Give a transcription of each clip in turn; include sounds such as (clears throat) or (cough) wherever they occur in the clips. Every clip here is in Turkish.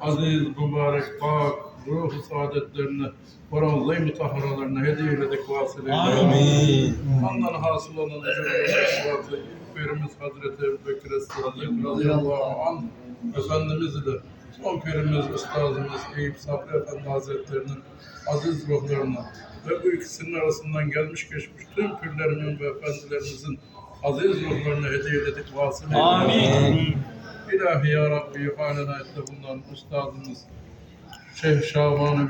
aziz, mübarek, pak, ruhu saadetlerini, Mutahharalarına hediye eyledik vasılayla. Amin. Ondan hasıl olan ecrübeti Perimiz Hazreti Ebu Bekir Sıddık radıyallahu anh Efendimiz ile son perimiz, üstazımız Eyüp Sabri Efendi Hazretlerinin aziz ruhlarına ve bu ikisinin arasından gelmiş geçmiş tüm pürlerimin ve efendilerimizin aziz ruhlarına hediye edip vasıl Amin. İlahi Ya Rabbi halen ayette bulunan üstadımız Şeyh Şaban-ı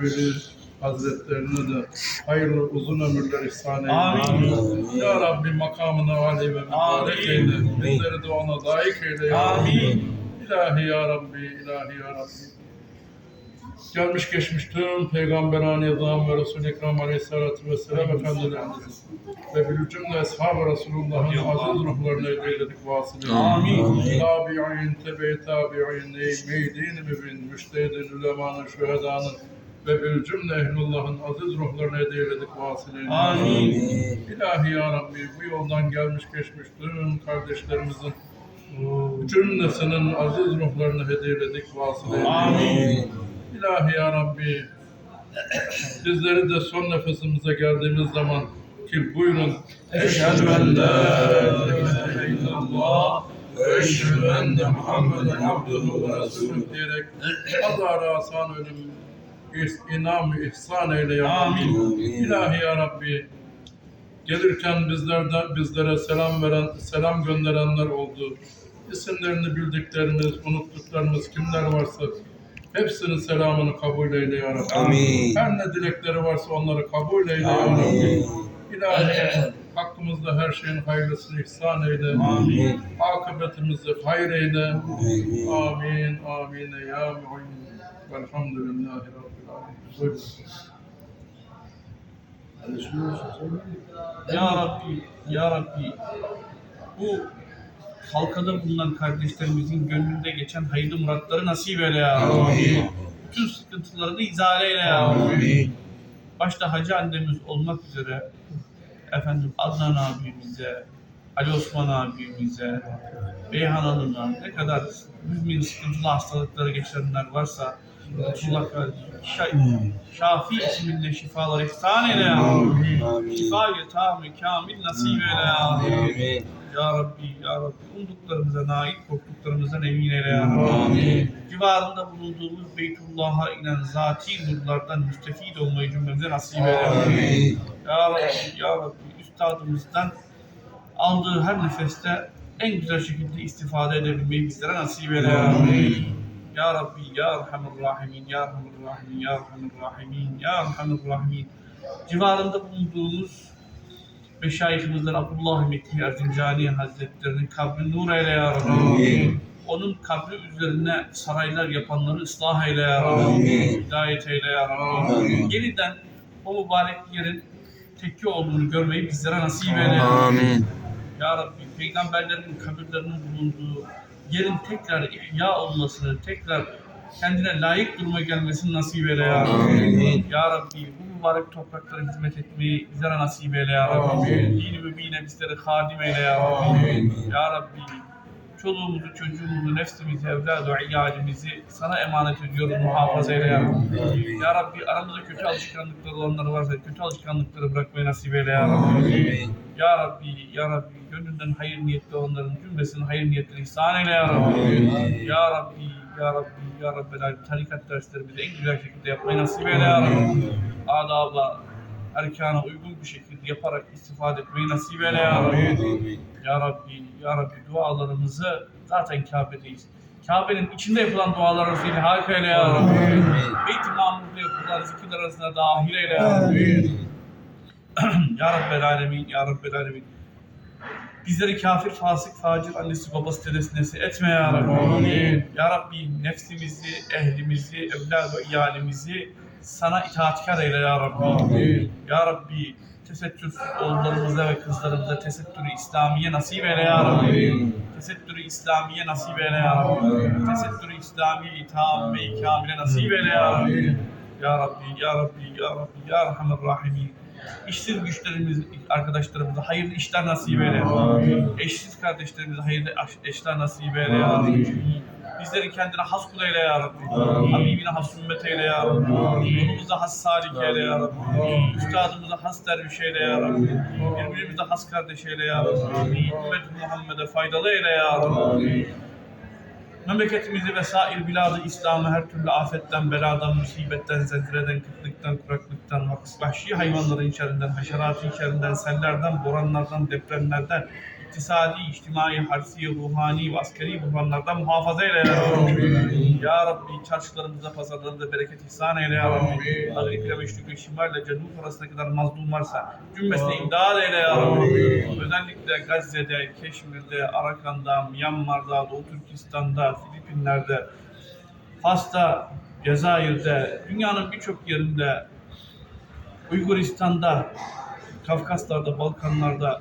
Hazretlerine de hayırlı uzun ömürler ihsan eyle. Amin. Ya Rabbi makamına âli ve mübarek eyle. Bizleri de ona layık eyle ya Rabbi. Amin. İlahi Ya Rabbi, ilahi Ya Rabbi. Gelmiş geçmiş tüm Peygamberani Zam ve Resul-i Ekrem Aleyhisselatü Vesselam Efendilerimiz ve bir cümle Ashab-ı Resulullah'ın aziz ruhlarına eyledik vasılı. Amin. Tabi'in, tebe tabi'in, meydin mübin, müştehidin, ulemanın, şühedanın ve bir cümle ehlullahın aziz ruhlarına hediye eyledik vasılı. Amin. İlahi Ya Rabbi bu yoldan gelmiş geçmiş tüm kardeşlerimizin cümlesinin aziz ruhlarını hediyeledik vasılı. Amin. İlahi Ya Rabbi bizleri de son nefesimize geldiğimiz zaman ki buyurun Eşhedü en la ilahe illallah ve eşhedü enne Muhammeden abduhu ve resulüh diyerek azara asan ölüm inam ihsan eyle ya. Amin. İlahi Ya Rabbi gelirken bizlerden bizlere selam veren, selam gönderenler oldu. İsimlerini bildiklerimiz, unuttuklarımız kimler varsa hepsinin selamını kabul eyle ya Rabbi. Amin. Her ne dilekleri varsa onları kabul eyle ya Amin. Rabbi. İlahi hakkımızda her şeyin hayırlısını ihsan eyle. Amin. Akıbetimizi hayır eyle. Amin. Amin. Ya mu'in. Velhamdülillahi Rabbil alemin. Buyurun. Ya Rabbi, Ya Rabbi, bu halkada bulunan kardeşlerimizin gönlünde geçen hayırlı muratları nasip eyle ya Rabbi. Bütün sıkıntılarını izale eyle ya Rabbi. Başta Hacı annemiz olmak üzere efendim Adnan abimize, Ali Osman abimize, Beyhan Hanım'a ne kadar mümin sıkıntılı hastalıkları geçirenler varsa Allah kardeşim Şa- Şafi isminde şifalar ihsan eyle ya Rabbi. Şifayı tam kamil nasip eyle ya Rabbi. Ya Rabbi, Ya Rabbi, umduklarımıza nail, korktuklarımızdan emin eyle ya Rabbi. Amin. Civarında bulunduğumuz Beytullah'a inen zati nurlardan müstefid olmayı cümlemize nasip eyle Rabbi. Ya Rabbi, Ya Rabbi, üstadımızdan aldığı her nefeste en güzel şekilde istifade edebilmeyi bizlere nasip eyle Rabbi. Ya Rabbi, Ya Erhamer Rahimin, Ya Erhamer Rahimin, Ya Erhamer Rahimin, Ya Erhamer Rahimin. Civarında bulunduğumuz Meşayihimizden Abdullah Mekke Erzincani Hazretlerinin kabri nur eyle ya Rabbi. Amin. Onun kabri üzerine saraylar yapanları ıslah eyle ya Rabbi. Amin. Hidayet eyle ya Rabbi. Amin. Yeniden o mübarek yerin tekke olduğunu görmeyi bizlere nasip eyle. Amin. Ya Rabbi peygamberlerin kabirlerinin bulunduğu yerin tekrar ihya olmasını, tekrar kendine layık duruma gelmesini nasip eyle ya Rabbi. Ya Rabbi bu mübarek topraklara hizmet etmeyi bizlere nasip eyle ya Rabbi. Dini mübine bizlere hadim eyle ya Rabbi. Ya Rabbi çoluğumuzu, çocuğumuzu, nefsimizi, evladı, iyalimizi sana emanet ediyoruz, muhafaza eyle ya Rabbi. Ya Rabbi aramızda kötü alışkanlıkları olanlar varsa kötü alışkanlıkları bırakmayı nasip eyle ya Rabbi. Ya Rabbi, Ya Rabbi, gönlünden hayır niyetli olanların cümlesinin hayır niyetleri ihsan eyle Ya Rabbi. Ya Rabbi, Ya Rabbi, Ya Rabbi, Alemin, tarikat derslerimizi en güzel şekilde yapmayı nasip eyle Ya Rabbi. Adaba, erkana uygun bir şekilde yaparak istifade etmeyi nasip eyle Ya Rabbi. Ya Rabbi, Ya Rabbi dualarımızı zaten Kabe'deyiz. Kabe'nin içinde yapılan dualarımızı ilhak eyle Ya Rabbi. Beyt-i Mamur'da yapılan zikirler arasında dahil eyle Ya Rabbi. (clears throat) Ya Rabbel Alemin, Ya Rabbel Alemin. Bizleri kafir, fasık, facir, annesi, babası, dedesi, nesi etme ya Rabbi. Amin. Ya Rabbi nefsimizi, ehlimizi, evlad ve iyalimizi sana itaatkar eyle ya Rabbi. Amin. Ya Rabbi tesettür oğullarımıza ve kızlarımıza tesettürü İslamiye nasip eyle ya Rabbi. Tesettürü İslamiye nasip eyle ya Rabbi. Tesettürü İslamiye tam ve kamile nasip eyle ya Rabbi. Ya Rabbi, Ya Rabbi, Ya Rabbi, Ya Rahman Rahimin. İşsiz güçlerimiz, arkadaşlarımıza hayırlı işler nasip eyle. Amin. Eşsiz kardeşlerimize hayırlı eşler nasip eyle ya Rabbi. Bizleri kendine has kul eyle ya Rabbi. Habibine has ümmet eyle ya Rabbi. Yolumuza has salik eyle ya Rabbi. Üstadımıza has derviş eyle ya Rabbi. Birbirimize has kardeş eyle ya Rabbi. Ümmet Muhammed'e faydalı eyle ya Rabbi. Memleketimizi ve sair biladı İslam'ı her türlü afetten, beladan, musibetten, zelzileden, kıtlıktan, kuraklıktan, vahşi hayvanların şerrinden, haşeratın şerrinden, sellerden, boranlardan, depremlerden, iktisadi, içtimai, harsi, ruhani ve askeri buhranlardan muhafaza eyle ya Rabbi. Ya Rabbi çarşılarımıza, pazarlarımıza bereket ihsan eyle ya Rabbi. Ağrı meşruk şimalle cenub arasında kadar mazlum varsa cümlesine imdad eyle ya Rabbi. Özellikle Gazze'de, Keşmir'de, Arakan'da, Myanmar'da, Doğu Türkistan'da, Filipinler'de, Fas'ta, Cezayir'de, dünyanın birçok yerinde, Uyguristan'da, Kafkaslar'da, Balkanlar'da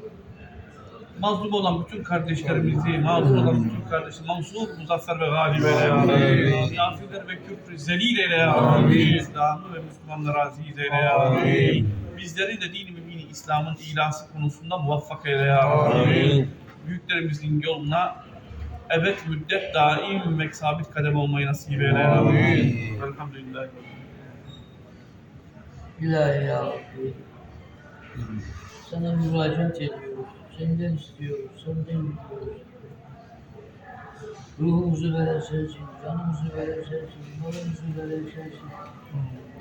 mazlum olan bütün kardeşlerimizi, mağdur olan bütün kardeşlerimizi mansur, muzaffer ve galip eyle ya Rabbi. Kafirler ve küfrü zelil eyle ya Rabbi. İslam'ı ve Müslümanları aziz eyle ya Rabbi. Bizleri de dini mübini İslam'ın ilası konusunda muvaffak eyle ya Rabbi. Büyüklerimizin yoluna evet müddet daim ve sabit kadem olmayı nasip eyle ya Rabbi. Elhamdülillah. İlahi ya Rabbi. Sana müracaat ediyoruz. Senden istiyoruz. Senden gidiyoruz. Ruhumuzu veren sensin. Canımızı veren sensin. Malımızı veren sensin.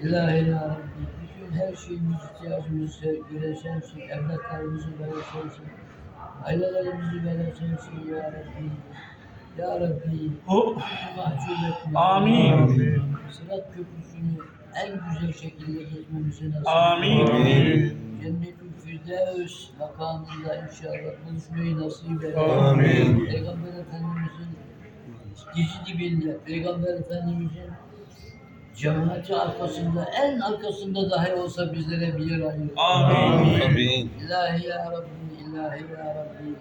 İlahi Rabbi. Bütün her şeyimiz ihtiyacımızı gören sensin. Evlatlarımızı veren sensin. Ailelerimizi veren sensin ya Rabbi. Ya Rabbi. Oh. mahcup etme. Amin. Sırat köprüsünü en güzel şekilde geçmemizi nasip Amin. Cennet-ül Firdevs makamında inşallah buluşmayı nasip eyle. Amin. Peygamber Efendimizin dizi dibinde, Peygamber Efendimizin cemaati arkasında, en arkasında dahi olsa bizlere bir yer ayır. Amin. Amin. İlahi ya Rabbi, ilahi ya Rabbi,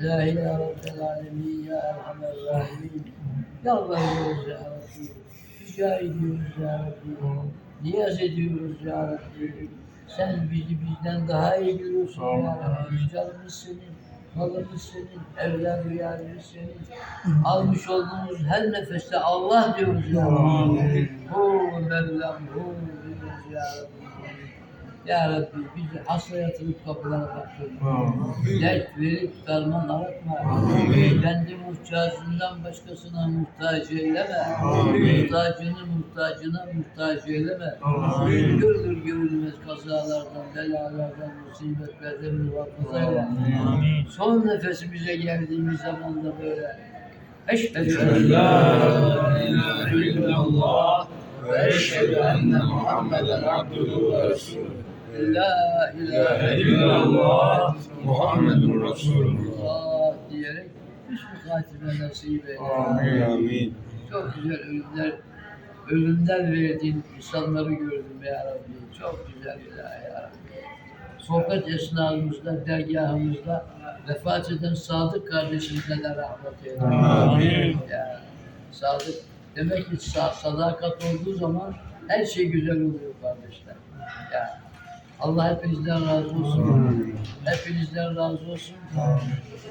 ilahi ya Rabbel alemin, ya Erhamer rahimin. Yalvarıyoruz ya Rabbi, rica ediyoruz ya Rabbi, niyaz ediyoruz ya Rabbi. Sen bizi bizden daha iyi biliyorsun ya Rabbi. Canımız senin, malımız senin, evler rüyamız senin. Almış olduğumuz her nefeste Allah diyoruz ya Rabbi. Hu Mevlam, hu diyoruz ya Rabbi. Ya Rabbi bizi hasta yatırıp kapılara baktırma. Dert verip derman aratma. Kendi muhtacından başkasına muhtaç eyleme. Muhtacını muhtacına muhtaç eyleme. Görülür görülmez kazalardan, belalardan, musibetlerden muhafaza eyle. Son nefesimize geldiğimiz zaman da böyle. Eşhedü en la ilahe illallah ve eşhedü enne Muhammeden abduhu ve resulühü. La ilahe illallah Muhammedun Resulullah. Diyerek hüsnü hatime nasip eyle. Amin. Çok güzel ölümler, ölümler verdiğin insanları gördüm ya Rabbi. Çok güzel ya Rabbi. Sohbet esnamızda, dergahımızda vefat eden Sadık kardeşimize de rahmet eyle. Amin. Ya, Sadık, demek ki sa- sadakat olduğu zaman her şey güzel oluyor kardeşler. Ya, Allah hepinizden razı olsun. Hepinizden razı olsun.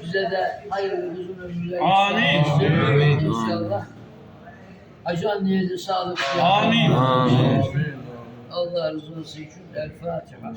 Bize de hayırlı uzun ömürler Amin. Amin. İnşallah. Hacı anneye de sağlık. Amin. Amin. Allah razı olsun. El Fatiha.